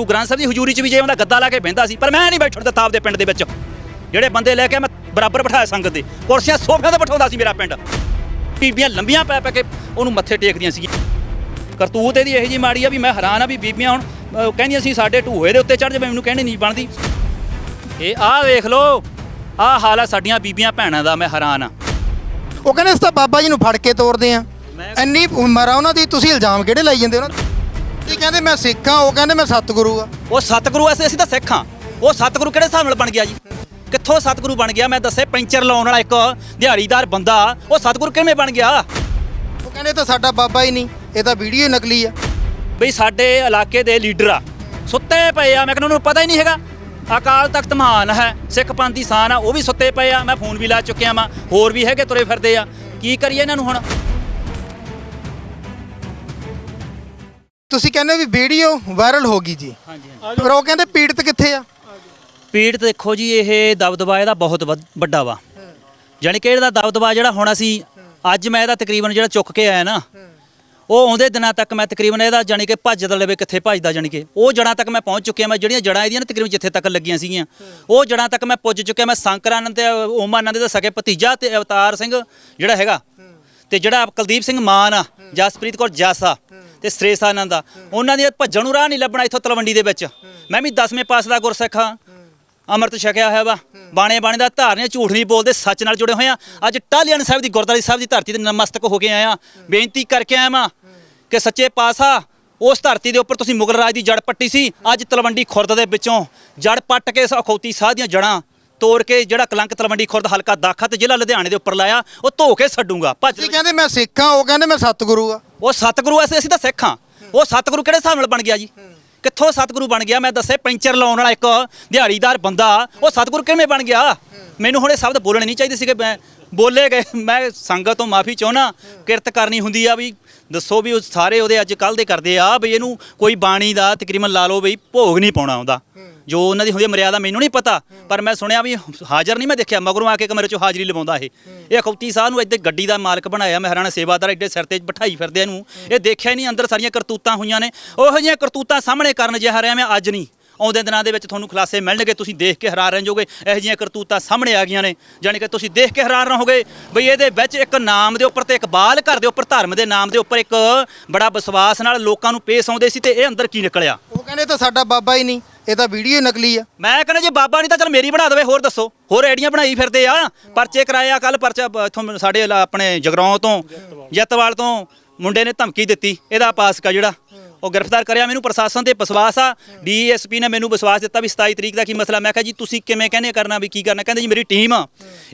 ਗੁਰੂ ਗ੍ਰੰਥ ਸਾਹਿਬ ਦੀ ਹਜ਼ੂਰੀ 'ਚ ਵੀ ਜੇ ਉਹਦਾ ਗੱਦਾ ਲਾ ਕੇ ਬਹਿੰਦਾ ਸੀ ਪਰ ਮੈਂ ਨਹੀਂ ਬੈਠਣ ਦਿੱਤਾ ਆਪਦੇ ਪਿੰਡ ਦੇ ਵਿੱਚ। ਜਿਹੜੇ ਬੰਦੇ ਲੈ ਕੇ ਮੈਂ ਬਰਾਬਰ ਬਿਠਾਇਆ ਸੰਗਤ ਦੇ ਕੁਰਸੀਆਂ ਸੋਫਿਆਂ ਤੇ ਬਿਠਾਉਂਦਾ ਸੀ ਮੇਰਾ ਪਿੰਡ। ਬੀਬੀਆਂ ਲੰਬੀਆਂ ਪੈ ਪੈ ਕੇ ਉਹਨੂੰ ਮੱਥੇ ਟੇਕਦੀਆਂ ਸੀ। ਕਰਤੂਤ ਇਹਦੀ ਇਹੋ ਜੀ ਮਾੜੀ ਆ ਵੀ ਮੈਂ ਹੈਰਾਨ ਆ ਵੀ ਬੀਬੀਆਂ ਹੁਣ ਅਹ, ਕਹਿੰਦੀਆਂ ਸੀ ਸਾਡੇ ਢੂਹੇ ਦੇ ਉੱਤੇ ਚੜ ਜਾਵੇ ਮੈਨੂੰ ਕਹਿਣੀ ਨਹੀਂ ਬਣਦੀ। ਇਹ ਆਹ ਵੇਖ ਲਓ ਆਹ ਹਾਲ ਆ ਸਾਡੀਆਂ ਬੀਬੀਆਂ ਭੈਣਾਂ ਦਾ ਮੈਂ ਹੈਰਾਨ ਆ। ਉਹ ਕਹਿੰਦੇ ਅਸੀਂ ਤਾਂ ਬਾਬਾ ਜੀ ਨੂੰ ਫੜ ਕੇ ਤੋਰਦੇ ਆ। ਇੰਨੀ ਉਮਰ ਆ ਉਹਨਾਂ ਦੀ ਤੁਸੀਂ ਇਲਜ਼ਾਮ ਕਿਹੜੇ ਲਾਈ ਜਾਂਦੇ ਉਹਨਾਂ ਤੇ? ਇਹ ਕਹਿੰਦੇ ਮੈਂ ਸਿੱਖ ਆ ਉਹ ਕਹਿੰਦੇ ਮੈਂ ਸਤਿਗੁਰੂ ਆ। ਉਹ ਸਤਿਗੁਰੂ ਐਸੇ ਅਸੀਂ ਤਾਂ ਸਿੱਖ ਉਹ ਸਤਿਗੁਰੂ ਕਿਹੜੇ ਹਿਸਾਬ ਨਾਲ ਬਣ ਗਿਆ ਜੀ? ਕਿੱਥੋਂ ਸਤਿਗੁਰੂ ਬਣ ਗਿਆ? ਮੈਂ ਦੱਸੇ ਪੈਂਚਰ ਲਾਉਣ ਵਾਲਾ ਇੱਕ ਦਿਹਾੜੀਦਾਰ ਬੰਦਾ ਉਹ ਸਤਿਗੁਰੂ ਕਿਵੇਂ ਬਣ ਗਿਆ? ਉਹ ਕਹਿੰਦੇ ਤਾਂ ਸਾਡਾ ਬਾਬਾ ਹੀ ਨਹੀਂ ਇਹ ਤਾਂ ਵੀਡੀਓ ਨਕਲੀ ਆ। ਬਈ ਸਾਡੇ ਇਲਾਕੇ ਦੇ ਲੀਡਰ ਆ। ਸੁੱਤੇ ਪਏ ਆ ਮੈਂ ਕਹਿੰਦਾ ਉਹਨਾਂ ਪਤਾ ਹੀ ਨਹੀਂ ਹੈਗਾ। ਅਕਾਲ ਤਖਤ ਮਹਾਨ ਹੈ ਸਿੱਖ ਪੰਥ ਦੀ ਸ਼ਾਨ ਆ ਉਹ ਵੀ ਸੁੱਤੇ ਪਏ ਆ। ਮੈਂ ਫੋਨ ਵੀ ਲਾ ਚੁੱਕਿਆ ਵਾਂ ਹੋਰ ਵੀ ਹੈਗੇ ਤੁਰੇ ਫਿਰਦੇ ਆ। ਕੀ ਕਰੀਏ ਇਹਨਾਂ ਨੂੰ ਹੁਣ? ਤੁਸੀਂ ਕਹਿੰਦੇ ਵੀ ਵੀਡੀਓ ਵਾਇਰਲ ਹੋ ਗਈ ਜੀ। ਹਾਂਜੀ ਪਰ ਉਹ ਕਹਿੰਦੇ ਪੀੜਤ ਕਿੱਥੇ ਆ? ਪੀੜ ਦੇਖੋ ਜੀ ਇਹ ਦਬਦਬਾ ਇਹਦਾ ਬਹੁਤ ਵੱਧ- ਵੱਡਾ ਵਾ। ਯਾਨੀ ਕਿ ਇਹਦਾ ਦਬਦਬਾ ਜਿਹੜਾ ਹੁਣ ਅਸੀਂ ਅੱਜ ਮੈਂ ਇਹਦਾ ਤਕਰੀਬਨ ਜਿਹੜਾ ਚੁੱਕ ਕੇ ਆਇਆ ਨਾ ਉਹ ਆਉਂਦੇ ਦਿਨਾਂ ਤੱਕ ਮੈਂ ਤਕਰੀਬਨ ਇਹਦਾ ਜਾਣੀ ਕਿ ਭੱਜਦਾ ਲਵੇ ਕਿੱਥੇ ਭੱਜਦਾ ਜਾਣੀ ਕਿ ਉਹ ਜੜਾਂ ਤੱਕ ਮੈਂ ਪਹੁੰਚ ਚੁੱਕਿਆ ਮੈਂ ਜਿਹੜੀਆਂ ਜੜਾਂ ਇਹਦੀਆਂ ਨਾ ਤਕਰੀਬਨ ਜਿੱਥੇ ਤੱਕ ਲੱਗੀਆਂ ਸੀਗੀਆਂ ਉਹ ਜੜਾਂ ਤੱਕ ਮੈਂ ਪੁੱਜ ਚੁੱਕਿਆ। ਮੈਂ ਸ਼ੰਕਰਾਨੰਦ ਤੇ ਓਮਾਨੰਦ ਦਾ ਸਕੇ ਭਤੀਜਾ ਤੇ ਅਵਤਾਰ ਸਿੰਘ ਜਿਹੜਾ ਹੈਗਾ ਤੇ ਜਿਹੜਾ ਕੁਲਦੀਪ ਸਿੰਘ ਮਾਨ ਆ ਜਸਪ੍ਰੀਤ ਕੌਰ ਜਾਸਾ ਤੇ ਸ੍ਰੇਸਾਨੰਦ ਆ ਉਹਨਾਂ ਦੀ ਭੱਜਣ ਨੂੰ ਰਾਹ ਨਹੀਂ ਲੱਭਣਾ ਇੱਥੋਂ ਤਲਵੰਡੀ ਦੇ ਵਿੱਚ। ਮੈਂ ਵੀ 10ਵੇਂ ਪਾਸ ਦਾ ਗੁਰਸਿੱਖ ਹਾਂ। ਅੰਮ੍ਰਿਤ ਛਕਿਆ ਹੋਇਆ ਵਾ। ਬਾਣੇ ਬਾਣੇ ਦਾ ਧਾਰਨੇ ਝੂਠ ਨਹੀਂ ਬੋਲਦੇ, ਸੱਚ ਨਾਲ ਜੁੜੇ ਹੋਏ ਆ। ਅੱਜ ਟਾਹਲੀਆਂ ਸਾਹਿਬ ਦੀ, ਗੁਰਦੁਆਰਾ ਸਾਹਿਬ ਦੀ ਧਰਤੀ ਤੇ ਨਮਸਤਕ ਹੋ ਕੇ ਆਇਆ ਬੇਨਤੀ ਕਰਕੇ ਆਇਆ ਵਾਂ ਕਿ ਸੱਚੇ ਪਾਸਾ ਉਸ ਧਰਤੀ ਦੇ ਉੱਪਰ ਤੁਸੀਂ ਮੁਗਲ ਰਾਜ ਦੀ ਜੜ ਪੱਟੀ ਸੀ। ਅੱਜ ਤਲਵੰਡੀ ਖੁਰਦ ਦੇ ਵਿੱਚੋਂ ਜੜ ਪੱਟ ਕੇ ਅਖੌਤੀ ਸਾਹ ਦੀਆਂ ਜੜਾਂ ਤੋੜ ਕੇ ਜਿਹੜਾ ਕਲੰਕ ਤਲਵੰਡੀ ਖੁਰਦ ਹਲਕਾ ਦਾਖਾ ਤੇ ਜ਼ਿਲ੍ਹਾ ਲੁਧਿਆਣੇ ਦੇ ਉੱਪਰ ਲਾਇਆ ਉਹ ਧੋ ਕੇ ਛੱਡੂਗਾ ਭੱਜ ਤੁਸੀਂ ਕਹਿੰਦੇ ਮੈਂ ਸਿੱਖ ਆ ਉਹ ਕਹਿੰਦੇ ਮੈਂ ਸਤਿਗੁਰੂ ਆ ਉਹ ਸਤਿਗੁਰੂ ਐਸੇ ਅਸੀਂ ਤਾਂ ਸਿੱਖ ਹਾਂ। ਉਹ ਸਤਿਗੁਰੂ ਕਿਹੜੇ ਹਿਸਾਬ ਨਾਲ ਬਣ ਗਿਆ ਜੀ? ਕਿੱਥੋਂ ਸਤਿਗੁਰੂ ਬਣ ਗਿਆ? ਮੈਂ ਦੱਸੇ ਪੈਂਚਰ ਲਾਉਣ ਵਾਲਾ ਇੱਕ ਦਿਹਾੜੀਦਾਰ ਬੰਦਾ ਉਹ ਸਤਿਗੁਰੂ ਕਿਵੇਂ ਬਣ ਗਿਆ? ਮੈਨੂੰ ਹੁਣ ਇਹ ਸ਼ਬਦ ਬੋਲਣੇ ਨਹੀਂ ਚਾਹੀਦੇ ਸੀਗੇ ਮੈਂ ਬੋਲੇ ਗਏ। ਮੈਂ ਸੰਗਤ ਤੋਂ ਮਾਫੀ ਚਾਹਣਾ ਕਿਰਤ ਕਰਨੀ ਹੁੰਦੀ ਆ ਵੀ ਦੱਸੋ ਵੀ ਉਹ ਸਾਰੇ ਉਹਦੇ ਅੱਜ ਕੱਲ ਦੇ ਕਰਦੇ ਆ ਵੀ ਇਹਨੂੰ ਕੋਈ ਬਾਣੀ ਦਾ ਤਕਰੀਬਨ ਲਾ ਲਓ ਵੀ ਭੋਗ ਨਹੀਂ ਪਾਉਣਾ ਆਉਂਦਾ। ਜੋ ਉਹਨਾਂ ਦੀ ਹੁੰਦੀ ਮਰਿਆਦਾ ਮੈਨੂੰ ਨਹੀਂ ਪਤਾ ਪਰ ਮੈਂ ਸੁਣਿਆ ਵੀ ਹਾਜ਼ਰ ਨਹੀਂ ਮੈਂ ਦੇਖਿਆ ਮਗਰੋਂ ਆ ਕੇ ਕਮਰੇ 'ਚੋਂ ਹਾਜ਼ਰੀ ਲਵਾਉਂਦਾ ਇਹ। ਇਹ ਅਖੌਤੀ ਸਾਹਿਬ ਨੂੰ ਇੱਥੇ ਗੱਡੀ ਦਾ ਮਾਲਕ ਬਣਾਇਆ ਮਹਾਰਾਣਾ ਸੇਵਾਦਾਰ ਐਡੇ ਸਿਰ ਤੇ ਬਿਠਾਈ ਫਿਰਦੇ ਇਹਨੂੰ। ਇਹ ਦੇਖਿਆ ਹੀ ਨਹੀਂ ਅੰਦਰ ਸਾਰੀਆਂ ਕਰਤੂਤਾਂ ਹੋਈਆਂ ਨੇ। ਉਹੋ ਜਿਹੀਆਂ ਕਰਤੂਤਾਂ ਸਾਹਮਣੇ ਕਰਨ ਜਿਹਾ ਰਿਹਾ ਮੈਂ ਅੱਜ ਨਹੀਂ। ਆਉਂਦੇ ਦਿਨਾਂ ਦੇ ਵਿੱਚ ਤੁਹਾਨੂੰ ਖੁਲਾਸੇ ਮਿਲਣਗੇ ਤੁਸੀਂ ਦੇਖ ਕੇ ਹੈਰਾਨ ਰਹਿ ਜਾਓਗੇ। ਇਹੋ ਜਿਹੀਆਂ ਕਰਤੂਤਾਂ ਸਾਹਮਣੇ ਆ ਗਈਆਂ ਨੇ ਯਾਨੀ ਕਿ ਤੁਸੀਂ ਦੇਖ ਕੇ ਹੈਰਾਨ ਰਹੋਗੇ ਬਈ ਇਹਦੇ ਵਿੱਚ ਇੱਕ ਨਾਮ ਦੇ ਉੱਪਰ ਤੇ ਇੱਕ ਬਾਲ ਘਰ ਦੇ ਉੱਪਰ ਧਰਮ ਦੇ ਨਾਮ ਦੇ ਉੱਪਰ ਇੱਕ ਬੜਾ ਵਿਸ਼ਵਾਸ ਨਾਲ ਲੋਕਾਂ ਨੂੰ ਪੇਸ਼ ਆਉਂਦੇ ਸੀ ਤੇ ਇਹ ਅੰਦਰ ਕੀ ਨਿਕਲਿਆ? ਉਹ ਕਹਿੰਦੇ ਤਾਂ ਸਾਡਾ ਬਾਬਾ ਹੀ ਨਹੀਂ। ਇਹ ਤਾਂ ਵੀਡੀਓ ਹੀ ਨਕਲੀ ਆ। ਮੈਂ ਕਹਿੰਦਾ ਜੇ ਬਾਬਾ ਨਹੀਂ ਤਾਂ ਚਲ ਮੇਰੀ ਬਣਾ ਦੇਵੇ ਹੋਰ ਦੱਸੋ। ਹੋਰ ਆਈਡੀਆਂ ਬਣਾਈ ਫਿਰਦੇ ਆ। ਪਰਚੇ ਕਰਾਇਆ ਕੱਲ ਪਰਚਾ ਬ- ਇੱਥੋਂ ਸਾਡੇ ਇਲਾ- ਆਪਣੇ ਜਗਰਾਉਂ ਤੋਂ ਜੱਤਵਾਲ ਤੋਂ ਮੁੰਡੇ ਨੇ ਧਮਕੀ ਦਿੱਤੀ। ਇਹਦਾ ਪਾਸਕਾ ਜਿਹੜਾ? ਉਹ ਗ੍ਰਿਫਤਾਰ ਕਰਿਆ। ਮੈਨੂੰ ਪ੍ਰਸ਼ਾਸਨ ਤੇ ਵਿਸ਼ਵਾਸ ਆ। ਡੀਐਸਪੀ ਨੇ ਮੈਨੂੰ ਵਿਸ਼ਵਾਸ ਦਿੱਤਾ ਵੀ 27 ਤਰੀਕ ਦਾ ਕੀ ਮਸਲਾ। ਮੈਂ ਕਿਹਾ ਜੀ ਤੁਸੀਂ ਕਿਵੇਂ ਕਹਿੰਦੇ ਕਰਨਾ ਵੀ ਕੀ ਕਰਨਾ? ਕਹਿੰਦੇ ਜੀ ਮੇਰੀ ਟੀਮ ਆ।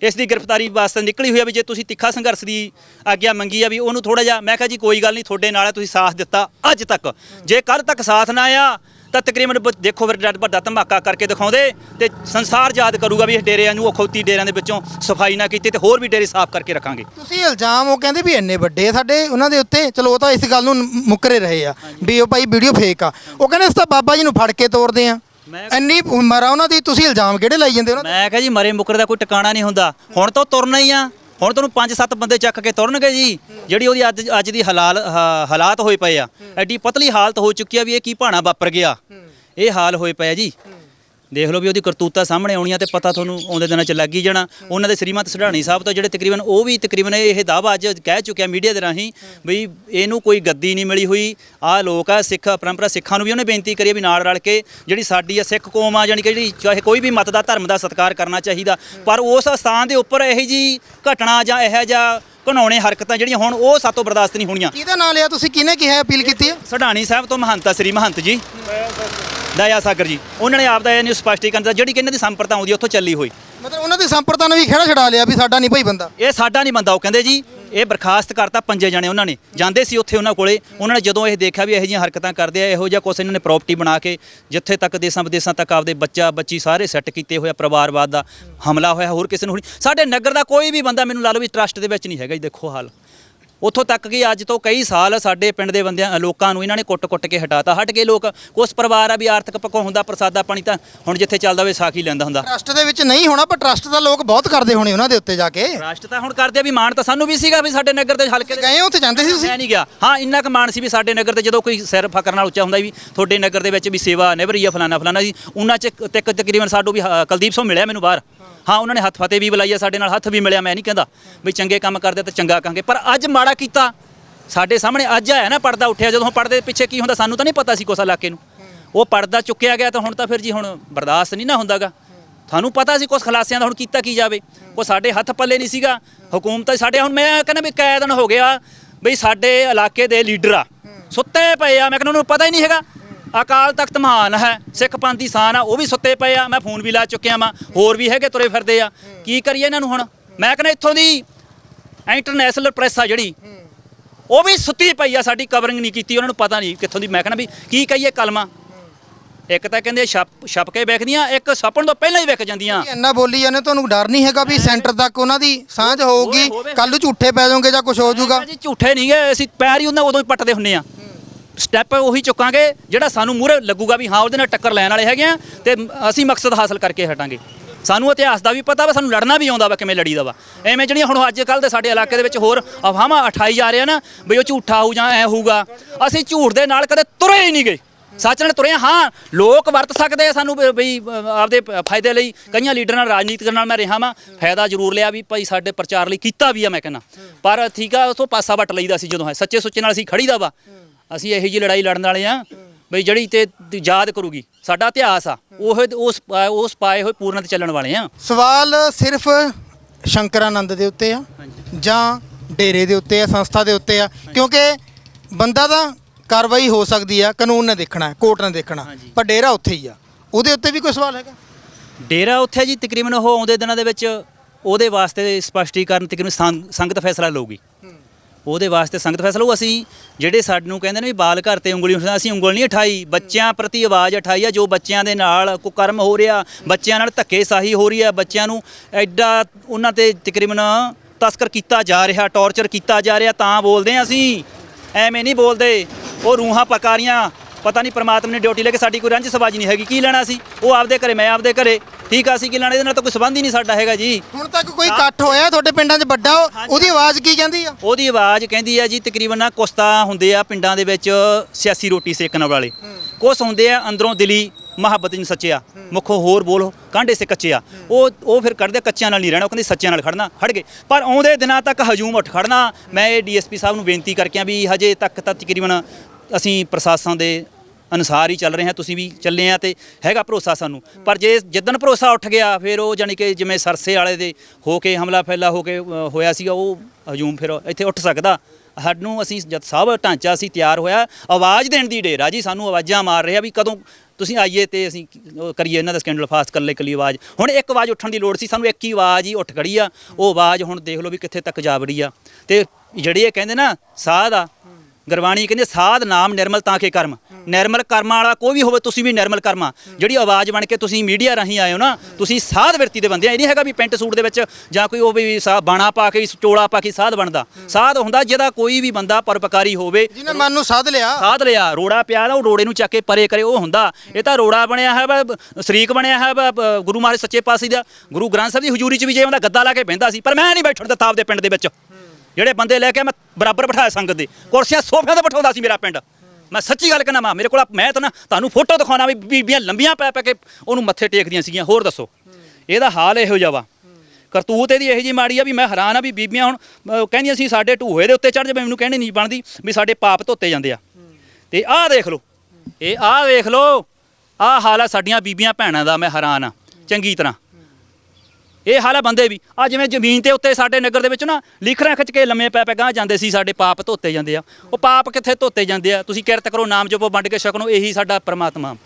ਇਸ ਦੀ ਗ੍ਰਿਫਤਾਰੀ ਵਾਸਤੇ ਨਿਕਲੀ ਹੋਈ ਆ ਵੀ ਜੇ ਤੁਸੀਂ ਤਿੱਖਾ ਸੰਘਰਸ਼ ਦੀ ਆਗਿਆ ਮੰਗੀ ਆ ਵੀ ਉਹਨੂੰ ਥੋੜਾ ਜਿਹਾ ਮੈਂ ਕਿਹਾ ਜੀ ਕੋਈ ਗੱਲ ਨਹੀਂ ਤੁਹਾਡੇ ਨਾਲ ਆ, ਤੁਸੀਂ ਸਾਥ ਦਿੱਤਾ ਅੱਜ ਤੱਕ। ਜੇ ਕੱਲ ਤੱਕ ਸਾਥ ਨਾ ਆਇਆ ਤਾਂ ਤਕਰੀਬਨ ਬ- ਦੇਖੋ ਫਿਰ ਜਦ ਵੱਡਾ ਧਮਾਕਾ ਕਰਕੇ ਦਿਖਾਉਂਦੇ ਤੇ ਸੰਸਾਰ ਯਾਦ ਕਰੂਗਾ ਵੀ ਇਹ ਡੇਰਿਆਂ ਨੂੰ ਉਹ ਖੌਤੀ ਡੇਰਿਆਂ ਦੇ ਵਿੱਚੋਂ ਸਫ਼ਾਈ ਨਾ ਕੀਤੀ ਤੇ ਹੋਰ ਵੀ ਡੇਰੇ ਸਾਫ਼ ਕਰਕੇ ਰੱਖਾਂਗੇ। ਤੁਸੀਂ ਇਲਜ਼ਾਮ ਉਹ ਕਹਿੰਦੇ ਵੀ ਇੰਨੇ ਵੱਡੇ ਆ ਸਾਡੇ ਉਹਨਾਂ ਦੇ ਉੱਤੇ ਚਲੋ ਉਹ ਤਾਂ ਇਸ ਗੱਲ ਨੂੰ ਨ- ਮੁੱਕਰੇ ਰਹੇ ਆ ਵੀ ਉਹ ਭਾਈ ਵੀਡੀਓ ਫੇਕ ਆ। ਉਹ ਕਹਿੰਦੇ ਅਸੀਂ ਤਾਂ ਬਾਬਾ ਜੀ ਨੂੰ ਫੜ ਕੇ ਤੋਰਦੇ ਆ। ਮੈਂ- ਇੰਨੀ ਉਮਰ ਆ ਉਹਨਾਂ ਦੀ ਤੁਸੀਂ ਇਲਜ਼ਾਮ ਕਿਹੜੇ ਲਾਈ ਜਾਂਦੇ ਉਹਨਾਂ ਤੇ? ਮੈਂ ਕਿਹਾ ਜੀ ਮਰੇ ਮੁਕਰੇ ਦਾ ਕੋਈ ਟਿਕਾਣਾ ਨਹੀਂ ਹੁੰਦਾ। ਹੁਣ ਤਾਂ ਉਹ ਤੁਰਨਾ ਹੀ ਆ। ਹੁਣ ਤੁਹਾਨੂੰ 5-7 ਬੰਦੇ ਚੱਕ ਕੇ ਤੁਰਨਗੇ ਜੀ ਜਿਹੜੀ ਉਹਦੀ ਅੱਜ ਅੱਜ ਦੀ ਹਲਾਲ ਹਾ- ਹਾਲਾਤ ਹੋਏ ਪਏ ਆ। ਐਡੀ ਪਤਲੀ ਹਾਲਤ ਹੋ ਚੁੱਕੀ ਆ ਵੀ ਇਹ ਕੀ ਭਾਣਾ ਵਾਪਰ ਗਿਆ। ਇਹ ਹਾਲ ਹੋਏ ਪਏ ਆ ਜੀ। ਦੇਖ ਲਓ ਵੀ ਉਹਦੀ ਕਰਤੂਤਾਂ ਸਾਹਮਣੇ ਆਉਣੀਆਂ ਤੇ ਪਤਾ ਤੁਹਾਨੂੰ ਆਉਂਦੇ ਦਿਨਾਂ ਚ ਲੱਗ ਹੀ ਜਾਣਾ। ਉਹਨਾਂ ਦੇ ਸ੍ਰੀਮੰਤ ਸਢਾਣੀ ਸਾਹਿਬ ਤੋਂ ਜਿਹੜੇ ਤਕਰੀਬਨ ਉਹ ਵੀ ਤਕਰੀਬਨ ਇਹ ਦਾਵਾ ਅੱਜ ਕਹਿ ਚੁੱਕਿਆ ਮੀਡੀਆ ਦੇ ਰਾਹੀਂ ਵੀ ਇਹਨੂੰ ਕੋਈ ਗੱਦੀ ਨਹੀਂ ਮਿਲੀ ਹੋਈ। ਆਹ ਲੋਕ ਆ ਸਿੱਖ ਪਰੰਪਰਾ ਸਿੱਖਾਂ ਨੂੰ ਵੀ ਉਹਨੇ ਬੇਨਤੀ ਕਰੀ ਵੀ ਨਾਲ ਰਲ ਕੇ ਜਿਹੜੀ ਸਾਡੀ ਆ ਸਿੱਖ ਕੌਮ ਆ ਜਾਣੀ ਕਿ ਜਿਹੜੀ ਚਾਹੇ ਕੋਈ ਵੀ ਮਤ ਦਾ ਧਰਮ ਦਾ ਸਤਿਕਾਰ ਕਰਨਾ ਚਾਹੀਦਾ। ਪਰ ਉਸ ਸਥਾਨ ਦੇ ਉੱਪਰ ਇਹੋ ਜੀ ਘਟਨਾ ਜਾਂ ਇਹੋ ਜਿਹਾ ਘਨਾਉਣੇ ਹਰਕਤਾਂ ਜਿਹੜੀਆਂ ਹੁਣ ਉਹ ਸਾਤੋਂ ਬਰਦਾਸ਼ਤ ਨਹੀਂ ਹੋਣੀਆਂ। ਕਿਹਦਾ ਨਾਂ ਲਿਆ ਤੁਸੀਂ ਕਿਹਨੇ ਕਿਹਾ ਅਪੀਲ ਕੀਤੀ ਹੈ ਸਢਾਣੀ ਸਾਹਿਬ ਤੋਂ ਮਹੰਤਾ ਸ੍ਰੀ ਮਹੰਤ ਜੀ। ਦਇਆ ਸਾਗਰ ਜੀ ਉਹਨਾਂ ਨੇ ਆਪਦਾ ਇਹਨੂੰ ਸਪਸ਼ਟੀਕਰਨ ਦਿੱਤਾ ਜਿਹੜੀ ਕਿ ਇਹਨਾਂ ਦੀ ਸੰਪਰਤਾ ਆਉਂਦੀ ਉੱਥੋਂ ਚੱਲੀ ਹੋਈ। ਮਤਲਬ ਉਹਨਾਂ ਦੀ ਸੰਪਰਦਾਂ ਨੇ ਵੀ ਖੇੜਾ ਛਡਾ ਲਿਆ ਵੀ ਸਾਡਾ ਨਹੀਂ ਭਾਈ ਬੰਦਾ। ਇਹ ਸਾਡਾ ਨਹੀਂ ਬੰਦਾ ਉਹ ਕਹਿੰਦੇ ਜੀ ਇਹ ਬਰਖਾਸਤ ਕਰਤਾ ਪੰਜੇ ਜਾਣੇ ਉਹਨਾਂ ਨੇ। ਜਾਂਦੇ ਸੀ ਉੱਥੇ ਉਹਨਾਂ ਕੋਲੇ ਉਹਨਾਂ ਨੇ ਜਦੋਂ ਇਹ ਦੇਖਿਆ ਵੀ ਇਹੋ ਜਿਹੀਆਂ ਹਰਕਤਾਂ ਕਰਦੇ ਆ ਇਹੋ ਜਿਹਾ ਕੁਛ ਇਹਨਾਂ ਨੇ ਪ੍ਰਾਪਰਟੀ ਬਣਾ ਕੇ ਜਿੱਥੇ ਤੱਕ ਦੇਸਾਂ ਵਿਦੇਸਾਂ ਤੱਕ ਆਪਦੇ ਬੱਚਾ ਬੱਚੀ ਸਾਰੇ ਸੈੱਟ ਕੀਤੇ ਹੋਇਆ ਪਰਿਵਾਰਵਾਦ ਦਾ ਹਮਲਾ ਹੋਇਆ ਹੋਰ ਕਿਸੇ ਨੂੰ ਨਹੀਂ ਸਾਡੇ ਨਗਰ ਦਾ ਕੋਈ ਵੀ ਬੰਦਾ ਮੈਨੂੰ ਲਾ ਲਓ ਵੀ ਟਰਸਟ ਦੇ ਵਿੱਚ ਨਹੀਂ ਹੈਗਾ ਜੀ ਦੇਖੋ ਹਾਲ। ਉੱਥੋਂ ਤੱਕ ਕਿ ਅੱਜ ਤੋਂ ਕਈ ਸਾਲ ਸਾਡੇ ਪਿੰਡ ਦੇ ਬੰਦਿਆਂ ਲੋਕਾਂ ਨੂੰ ਇਹਨਾਂ ਨੇ ਕੁੱਟ-ਕੁੱਟ ਕੇ ਹਟਾਤਾ। ਹਟ ਕੇ ਲੋਕ ਕੁਛ ਪਰਿਵਾਰ ਆ ਵੀ ਆਰਥਿਕ ਪੱਖੋਂ ਹੁੰਦਾ ਪ੍ਰਸਾਦਾ ਪਾਣੀ ਤਾਂ ਹੁਣ ਜਿੱਥੇ ਚੱਲਦਾ ਵੇ ਸਾਖੀ ਲੈਂਦਾ ਹੁੰਦਾ। ਟਰਸਟ ਦੇ ਵਿੱਚ ਨਹੀਂ ਹੋਣਾ ਪਰ ਟਰਸਟ ਦਾ ਲੋਕ ਬਹੁਤ ਕਰਦੇ ਹੋਣੇ ਉਹਨਾਂ ਦੇ ਉੱਤੇ ਜਾ ਕੇ। ਰਾਸ਼ਟ ਤਾਂ ਹੁਣ ਕਰਦੇ ਆ ਵੀ ਮਾਣ ਤਾਂ ਸਾਨੂੰ ਵੀ ਸੀਗਾ ਵੀ ਸਾਡੇ ਨਗਰ ਦੇ ਹਲਕੇ ਗਏ ਉੱਥੇ ਜਾਂਦੇ ਸੀ ਤੁਸੀਂ? ਮੈਂ ਨਹੀਂ ਗਿਆ। ਹਾਂ ਇੰਨਾ ਕੁ ਮਾਣ ਸੀ ਵੀ ਸਾਡੇ ਨਗਰ ਤੇ ਜਦੋਂ ਕੋਈ ਸਿਰ ਫਕਰ ਨਾਲ ਉੱਚਾ ਹੁੰਦਾ ਵੀ ਤੁਹਾਡੇ ਨਗਰ ਦੇ ਵਿੱਚ ਵੀ ਸੇਵਾ ਨਿਭਰੀ ਆ ਫਲਾਣਾ ਫਲਾਣਾ ਜੀ ਉਹਨਾਂ ਚ ਤੱਕ ਤਕਰੀਬਨ ਸਾਡੂ ਵੀ ਕੁਲਦੀਪ ਸਿੰਘ ਮਿਲਿਆ ਮੈਨੂੰ ਬਾਹਰ। ਹਾਂ, ਉਹਨਾਂ ਨੇ ਹੱਥ ਫਤਿਹ ਵੀ ਬੁਲਾਈ ਆ, ਸਾਡੇ ਨਾਲ ਹੱਥ ਵੀ ਮਿਲਿਆ, ਮੈਂ ਨਹੀਂ ਕਹਿੰਦਾ ਵੀ ਚੰਗੇ ਕੰਮ ਕਰਦੇ ਤਾਂ ਚੰਗਾ ਕਹਾਂਗੇ, ਪਰ ਅੱਜ ਮਾੜਾ ਕੀਤਾ। ਸਾਡੇ ਸਾਹਮਣੇ ਅੱਜ ਆਇਆ ਨਾ, ਪਰਦਾ ਉੱਠਿਆ, ਜਦੋਂ ਪਰਦੇ ਪਿੱਛੇ ਕੀ ਹੁੰਦਾ, ਸਾਨੂੰ ਤਾਂ ਨਹੀਂ ਪਤਾ ਸੀ ਕੋਸਾ ਇਲਾਕੇ ਨੂੰ। ਉਹ ਪਰਦਾ ਚੁੱਕਿਆ ਗਿਆ ਤਾਂ ਹੁਣ ਤਾਂ ਫਿਰ ਜੀ ਹੁਣ ਬਰਦਾਸ਼ਤ ਨਹੀਂ ਨਾ ਹੁੰਦਾਗਾ। ਤੁਹਾਨੂੰ ਪਤਾ ਸੀ ਕੁਛ ਖਲਾਸਿਆਂ ਦਾ ਹੁਣ ਕੀਤਾ ਕੀ ਜਾਵੇ। ਕੋ ਸਾਡੇ ਹੱਥ ਪੱਲੇ ਨਹੀਂ ਸੀਗਾ। ਹਕੂਮਤ ਸਾਡੇ, ਹੁਣ ਮੈਂ ਕਹਿੰਦਾ ਵੀ ਕੈ ਦਿਨ ਹੋ ਗਿਆ ਬਈ ਸਾਡੇ ਇਲਾਕੇ ਦੇ ਲੀਡਰ ਆ। ਸੁੱਤੇ ਪਏ ਆ, ਮੈਂ ਕਹਿੰਦਾ ਉਹਨੂੰ ਪਤਾ ਹੀ ਨਹੀਂ ਹੈਗਾ। ਅਕਾਲ ਤਖਤ ਮਹਾਨ ਹੈ ਸਿੱਖ ਪੰਥ ਦੀ ਸ਼ਾਨ ਆ ਉਹ ਵੀ ਸੁੱਤੇ ਪਏ ਆ ਮੈਂ ਫੋਨ ਵੀ ਲਾ ਚੁੱਕਿਆ ਵਾਂ ਹੋਰ ਵੀ ਹੈਗੇ ਤੁਰੇ ਫਿਰਦੇ ਆ। ਕੀ ਕਰੀਏ ਇਹਨਾਂ ਨੂੰ ਹੁਣ? ਮੈਂ ਕਹਿੰਦਾ ਇੱਥੋਂ ਦੀ ਇੰਟਰਨੈਸ਼ਨਲ ਪ੍ਰੈਸ ਆ ਜਿਹੜੀ ਉਹ ਵੀ ਸੁੱਤੀ ਪਈ ਆ ਸਾਡੀ ਕਵਰਿੰਗ ਨਹੀਂ ਕੀਤੀ ਉਹਨਾਂ ਨੂੰ ਪਤਾ ਨਹੀਂ ਕਿੱਥੋਂ ਦੀ। ਮੈਂ ਕਹਿੰਦਾ ਵੀ ਕੀ ਕਹੀਏ ਕਲਮਾ? ਇੱਕ ਤਾਂ ਕਹਿੰਦੇ ਛਪ ਛਪ ਕੇ ਵਿਕਦੀਆਂ ਇੱਕ ਛਪਣ ਤੋਂ ਪਹਿਲਾਂ ਹੀ ਵਿਕ ਜਾਂਦੀਆਂ। ਇੰਨਾ ਬੋਲੀ ਜਾਂਦੇ ਤੁਹਾਨੂੰ ਡਰ ਨਹੀਂ ਹੈਗਾ ਵੀ ਸੈਂਟਰ ਤੱਕ ਉਹਨਾਂ ਦੀ ਸਾਂਝ ਹੋਊਗੀ। ਕੱਲ ਨੂੰ ਝੂਠੇ ਪੈ ਜਾਓਗੇ ਜਾਂ ਕੁਝ ਹੋ ਜਾਊਗਾ? ਜੀ ਝੂਠੇ ਨਹੀਂ ਗਏ ਅਸੀਂ ਪੈਰ ਹੀ ਉਹਨਾਂ ਉਦੋਂ ਹੀ ਪੱਟਦੇ ਹੁੰਨੇ ਆ। ਸਟੈਪ ਉਹੀ ਚੁੱਕਾਂਗੇ, ਜਿਹੜਾ ਸਾਨੂੰ ਮੂਹਰੇ ਲੱਗੂਗਾ ਵੀ ਹਾਂ, ਉਹਦੇ ਨਾਲ ਟੱਕਰ ਲੈਣ ਵਾਲੇ ਹੈਗੇ ਆ ਤੇ ਅਸੀਂ ਮਕਸਦ ਹਾਸਲ ਕਰਕੇ ਹਟਾਂਗੇ। ਸਾਨੂੰ ਇਤਿਹਾਸ ਦਾ ਵੀ ਪਤਾ ਵਾ, ਸਾਨੂੰ ਲੜਨਾ ਵੀ ਆਉਂਦਾ ਵਾ ਕਿਵੇਂ ਲੜੀਦਾ ਵਾ। ਐਵੇਂ ਜਿਹੜੀਆਂ ਹੁਣ ਅੱਜ ਕੱਲ ਦੇ ਸਾਡੇ ਇਲਾਕੇ ਦੇ ਵਿੱਚ ਹੋਰ ਅਫਵਾਹਾਂ ਉਠਾਈ ਜਾ ਰਹੀਆਂ ਨਾ ਵੀ ਉਹ ਝੂਠਾ ਹੋਊ ਜਾਂ ਐ ਹੋਊਗਾ, ਅਸੀਂ ਝੂਠ ਦੇ ਨਾਲ ਕਦੇ ਤੁਰੇ ਹੀ ਨਹੀਂ ਗਏ। ਸੱਚ ਨਾਲ ਤੁਰੇ ਹਾਂ। ਹਾਂ, ਲੋਕ ਵਰਤ ਸਕਦੇ ਆ ਸਾਨੂੰ ਵੀ- ਆਪਦੇ ਫਾਇਦੇ ਲਈ। ਕਈਆਂ ਲੀਡਰਾਂ ਨਾਲ ਰਾਜਨੀਤਿਕ ਨਾਲ ਮੈਂ ਰਿਹਾ ਵਾਂ, ਫਾਇਦਾ ਜ਼ਰੂਰ ਲਿਆ ਵੀ ਭਾਈ ਸਾਡੇ ਪ੍ਰਚਾਰ ਲਈ ਕੀਤਾ ਵੀ ਆ ਮੈਂ ਕਹਿੰਦਾ। ਪਰ ਠੀਕ ਆ, ਉਥੋਂ ਪਾਸਾ ਵਟ ਲਈਦਾ ਸੀ ਜਦੋਂ ਹੈ, ਸੱਚੇ ਸੁੱਚੇ ਨਾਲ ਅਸੀਂ ਖੜੀਦਾ ਵਾ। ਅਸੀਂ ਇਹੀ ਜੀ ਲੜਾਈ ਲੜਨ ਵਾਲੇ ਆ ਬਈ ਜਿਹੜੀ ਤੇ ਤੇ ਯਾਦ ਕਰੂਗੀ। ਸਾਡਾ ਇਤਿਹਾਸ ਆ। ਉਹ ਉਸ ਉਸ ਪਾਏ ਹੋਏ ਪੂਰਨ ਤੇ ਚੱਲਣ ਵਾਲੇ ਆ। ਸਵਾਲ ਸਿਰਫ ਸ਼ੰਕਰਾਨੰਦ ਦੇ ਉੱਤੇ ਆ ਜਾਂ ਡੇਰੇ ਦੇ ਉੱਤੇ ਆ ਸੰਸਥਾ ਦੇ ਉੱਤੇ ਆ? ਕਿਉਂਕਿ ਬੰਦਾ ਦਾ ਕਾਰਵਾਈ ਹੋ ਸਕਦੀ ਆ ਕਾਨੂੰਨ ਨੇ ਦੇਖਣਾ ਕੋਰਟ ਨੇ ਦੇਖਣਾ। ਪਰ ਡੇਰਾ ਉੱਥੇ ਹੀ ਆ। ਉਹਦੇ ਉੱਤੇ ਵੀ ਕੋਈ ਸਵਾਲ ਹੈਗਾ? ਡੇਰਾ ਉੱਥੇ ਜੀ ਤਕਰੀਬਨ ਉਹ ਆਉਂਦੇ ਦਿਨਾਂ ਦੇ ਵਿੱਚ ਉਹਦੇ ਵਾਸਤੇ ਸਪਸ਼ਟੀਕਰਨ ਤਕਰੀਬਨ ਸੰਗ- ਸੰਗਤ ਫੈਸਲਾ ਲਊਗੀ। ਉਹਦੇ ਵਾਸਤੇ ਸੰਗਤ ਫੈਸਲਾ ਉਹ ਅਸੀਂ ਜਿਹੜੇ ਸਾਨੂੰ ਕਹਿੰਦੇ ਨੇ ਵੀ ਬਾਲ ਘਰ ਤੇ ਉਂਗਲੀ ਉਠਾਉਂਦੇ ਅਸੀਂ ਉਂਗਲ ਨਹੀਂ ਉਠਾਈ। ਬੱਚਿਆਂ ਪ੍ਰਤੀ ਆਵਾਜ਼ ਉਠਾਈ ਆ, ਜੋ ਬੱਚਿਆਂ ਦੇ ਨਾਲ ਕੁਕਰਮ ਹੋ ਰਿਹਾ, ਬੱਚਿਆਂ ਨਾਲ ਧੱਕੇਸ਼ਾਹੀ ਹੋ ਰਹੀ ਹੈ ਬੱਚਿਆਂ ਨੂੰ ਐਡਾ ਉਹਨਾਂ ਤੇ ਤਕਰੀਬਨ ਤਸਕਰ ਕੀਤਾ ਜਾ ਰਿਹਾ, ਟੌਰਚਰ ਕੀਤਾ ਜਾ ਰਿਹਾ, ਤਾਂ ਬੋਲਦੇ ਹਾਂ ਅਸੀਂ। ਐਵੇਂ ਨਹੀਂ ਬੋਲਦੇ। ਉਹ ਰੂਹਾਂ ਪਕਾਰੀਆਂ ਪਤਾ ਨਹੀਂ ਪ੍ਰਮਾਤਮਾ ਨੇ ਡਿਊਟੀ ਲੈ ਕੇ ਸਾਡੀ ਕੋਈ ਰੰਜ ਸਬਾਜੀ ਨਹੀਂ ਹੈਗੀ। ਕੀ ਲੈਣਾ ਸੀ? ਉਹ ਆਪਦੇ ਘਰੇ ਮੈਂ ਆਪਦੇ ਘਰੇ। ਠੀਕ ਆ ਅਸੀਂ ਕੀ ਲੈਣਾ? ਇਹਦੇ ਨਾਲ ਤਾਂ ਕੋਈ ਸੰਬੰਧ ਹੀ ਨਹੀਂ ਸਾਡਾ ਹੈਗਾ ਜੀ। ਹੁਣ ਤੱਕ ਕੋਈ ਇਕੱਠ ਹੋਇਆ ਤੁਹਾਡੇ ਪਿੰਡਾਂ 'ਚ ਵੱਡਾ? ਉਹ- ਉਹਦੀ ਆਵਾਜ਼ ਕੀ ਕਹਿੰਦੀ ਆ? ਉਹਦੀ ਆਵਾਜ਼ ਕਹਿੰਦੀ ਆ ਜੀ ਤਕਰੀਬਨ ਨਾ ਕੁਸਤਾ ਹੁੰਦੇ ਆ ਪਿੰਡਾਂ ਦੇ ਵਿੱਚ ਸਿਆਸੀ ਰੋਟੀ ਸੇਕਣ ਵਾਲੇ। ਕੁਛ ਹੁੰਦੇ ਆ ਅੰਦਰੋਂ ਦਿਲੀ ਮੁਹੱਬਤ ਨੂੰ ਸੱਚਿਆ। ਮੁੱਖੋਂ ਹੋਰ ਬੋਲ ਕਾਂਡੇ ਸੇ ਕੱਚੇ ਆ ਉਹ ਉਹ ਫਿਰ ਕੱਢਦੇ ਕੱਚਿਆਂ ਨਾਲ ਨਹੀਂ ਰਹਿਣਾ। ਉਹ ਕਹਿੰਦੇ ਸੱਚਿਆਂ ਨਾਲ ਖੜਨਾ ਖੜ ਗਏ। ਪਰ ਆਉਂਦੇ ਦਿਨਾਂ ਤੱਕ ਹਜੂਮ ਉੱਠ ਖੜਨਾ। ਮੈਂ ਇਹ ਡੀਐਸਪੀ ਸਾਹਿਬ ਨੂੰ ਬੇਨਤੀ ਕਰਕੇ ਆ ਵੀ ਹਜੇ ਤੱਕ ਤਾਂ ਤਕਰੀਬਨ ਅਸੀਂ ਪ੍ਰਸ਼ਾਸਨ ਦੇ ਅਨੁਸਾਰ ਹੀ ਚੱਲ ਰਹੇ ਹਾਂ ਤੁਸੀਂ ਵੀ ਚੱਲੇ ਆ ਤੇ ਹੈਗਾ ਭਰੋਸਾ ਸਾਨੂੰ। ਪਰ ਜੇ ਜਿੱਦਣ ਭਰੋਸਾ ਉੱਠ ਗਿਆ ਫਿਰ ਉਹ ਜਾਨੀ ਕਿ ਜਿਵੇਂ ਸਰਸੇ ਵਾਲੇ ਦੇ ਹੋ ਕੇ ਹਮਲਾ ਫੈਲਾ ਹੋ ਕੇ ਅ, ਹੋਇਆ ਸੀਗਾ ਉਹ ਹਜੂਮ ਫਿਰ ਇੱਥੇ ਉੱਠ ਸਕਦਾ। ਸਾਨੂੰ ਅਸੀਂ ਜਦ ਸਭ ਢਾਂਚਾ ਅਸੀਂ ਤਿਆਰ ਹੋਇਆ ਆਵਾਜ਼ ਦੇਣ ਦੀ ਢੇਰ ਆ ਜੀ ਸਾਨੂੰ ਆਵਾਜ਼ਾਂ ਮਾਰ ਰਿਹਾ ਵੀ ਕਦੋਂ ਤੁਸੀਂ ਆਈਏ ਤੇ ਅਸੀਂ ਉਹ ਕਰੀਏ ਇਹਨਾਂ ਦਾ ਸਕੈਂਡਲ ਫਾਸਟ ਕਰ ਲੈ ਇਕੱਲੀ ਆਵਾਜ਼। ਹੁਣ ਇੱਕ ਆਵਾਜ਼ ਉੱਠਣ ਦੀ ਲੋੜ ਸੀ ਸਾਨੂੰ ਇੱਕ ਹੀ ਆਵਾਜ਼ ਹੀ ਉੱਠ ਖੜੀ ਆ। ਉਹ ਆਵਾਜ਼ ਹੁਣ ਦੇਖ ਲਓ ਵੀ ਕਿੱਥੇ ਤੱਕ ਜਾ ਵੜੀ ਆ। ਤੇ ਜਿਹੜੀ ਇਹ ਕਹਿੰਦੇ ਨਾ ਸਾਧ ਆ ਗੁਰਬਾਣੀ ਕਹਿੰਦੇ ਸਾਧ ਨਾਮ ਨਿਰਮਲ ਤਾਂ ਕੇ ਕਰਮ। ਨਿਰਮਲ ਕਰਮਾਂ ਵਾਲਾ ਕੋਈ ਵੀ ਹੋਵੇ ਤੁਸੀਂ ਵੀ ਨਿਰਮਲ ਕਰਮਾ। ਜਿਹੜੀ ਆਵਾਜ਼ ਬਣ ਕੇ ਤੁਸੀਂ ਮੀਡੀਆ ਰਾਹੀਂ ਆਏ ਹੋ ਨਾ ਤੁਸੀਂ ਸਾਧ ਵਿਰਤੀ ਦੇ ਬੰਦੇ ਆ। ਇਹ ਨਹੀਂ ਹੈਗਾ ਵੀ ਪੈਂਟ ਸੂਟ ਦੇ ਵਿੱਚ ਜਾਂ ਕੋਈ ਉਹ ਵੀ ਬਾਣਾ ਪਾ ਕੇ ਚੋਲਾ ਪਾ ਕੇ ਸਾਧ ਬਣਦਾ। ਸਾਧ ਹੁੰਦਾ ਜਿਹਦਾ ਕੋਈ ਵੀ ਬੰਦਾ ਪਰਪਕਾਰੀ ਹੋਵੇ। ਜਿਹਨੇ ਮਨ ਨੂੰ ਸਾਧ ਲਿਆ। ਸਾਧ ਲਿਆ ਰੋੜਾ ਪਿਆ ਦਾ ਉਹ ਰੋੜੇ ਨੂੰ ਚੱਕ ਕੇ ਪਰੇ ਕਰੇ ਉਹ ਹੁੰਦਾ। ਇਹ ਤਾਂ ਰੋੜਾ ਬਣਿਆ ਹੈ ਸ਼ਰੀਕ ਬਣਿਆ ਹੈ ਗੁਰੂ ਮਹਾਰਾਜ ਸੱਚੇ ਪਾਤਸ਼ਾਹ ਦਾ ਗੁਰੂ ਗ੍ਰੰਥ ਸਾਹਿਬ ਦੀ ਹਜ਼ੂਰੀ 'ਚ ਵੀ ਜੇ ਉਹਦਾ ਗੱਦਾ ਲਾ ਕੇ ਬਹਿੰਦਾ ਸੀ ਪਰ ਮੈਂ ਨਹੀਂ ਬੈਠਣ ਦਿੱਤਾ ਆਪਦੇ ਪਿੰਡ ਦੇ ਵਿੱਚ। ਜਿਹੜੇ ਬੰਦੇ ਲੈ ਕੇ ਮੈਂ ਬਰਾਬਰ ਬਿਠਾਇਆ ਸੰਗਤ ਦੇ, ਕੁਰਸੀਆਂ ਸੋਫਿਆਂ ਤੇ ਬਿਠਾਉਂਦਾ ਸੀ ਮੇਰਾ ਪਿੰਡ। ਮੈਂ ਸੱਚੀ ਗੱਲ ਕਹਿੰਦਾ ਮਾਂ ਮੇਰੇ ਕੋਲ ਮੈਂ ਤਾਂ ਨਾ ਤੁਹਾਨੂੰ ਫੋਟੋ ਦਿਖਾਉਣਾ ਵੀ ਬੀਬੀਆਂ ਲੰਬੀਆਂ ਪੈ ਪੈ ਕੇ ਉਹਨੂੰ ਮੱਥੇ ਟੇਕਦੀਆਂ ਸੀਗੀਆਂ, ਹੋਰ ਦੱਸੋ। ਇਹਦਾ ਹਾਲ ਇਹੋ ਜਿਹਾ ਵਾ। ਕਰਤੂਤ ਇਹਦੀ ਇਹੋ ਜੀ ਮਾੜੀ ਆ ਵੀ ਮੈਂ ਹੈਰਾਨ ਆ ਵੀ ਬੀਬੀਆਂ ਹੁਣ ਕਹਿੰਦੀਆਂ ਸੀ ਸਾਡੇ ਢੂਹੇ ਦੇ ਉੱਤੇ ਚੜ ਜਾਵੇ, ਮੈਨੂੰ ਕਹਿਣੀ ਨਹੀਂ ਬਣਦੀ ਵੀ ਸਾਡੇ ਪਾਪ ਧੋਤੇ ਜਾਂਦੇ ਆ। ਤੇ ਆਹ ਦੇਖ ਲਓ, ਇਹ ਆਹ ਦੇਖ ਲਓ, ਆਹ ਹਾਲ ਆ ਸਾਡੀਆਂ ਬੀਬੀਆਂ ਭੈਣਾਂ ਦਾ, ਮੈਂ ਹੈਰਾਨ ਆ, ਚੰਗੀ ਤਰ੍ਹਾਂ। ਇਹ ਹਾਲ ਆ ਬੰਦੇ ਵੀ। ਆ ਜਿਵੇਂ ਜ਼ਮੀਨ ਤੇ ਉੱਤੇ ਸਾਡੇ ਨਗਰ ਦੇ ਵਿੱਚ ਨਾ ਲਿਖਰਾਂ ਖਿੱਚ ਕੇ ਲੰਮੇ ਪੈ ਪੈ ਗਾਂ ਜਾਂਦੇ ਸੀ, ਸਾਡੇ ਪਾਪ ਧੋਤੇ ਜਾਂਦੇ ਆ। ਉਹ ਪਾਪ ਕਿੱਥੇ ਧੋਤੇ ਜਾਂਦੇ ਆ? ਤੁਸੀਂ ਕਿਰਤ ਕਰੋ ਨਾਮ ਜਪੋ ਵੰਡ ਕੇ ਛਕਣੋ, ਇਹੀ ਸਾਡਾ ਪਰਮਾਤਮਾ।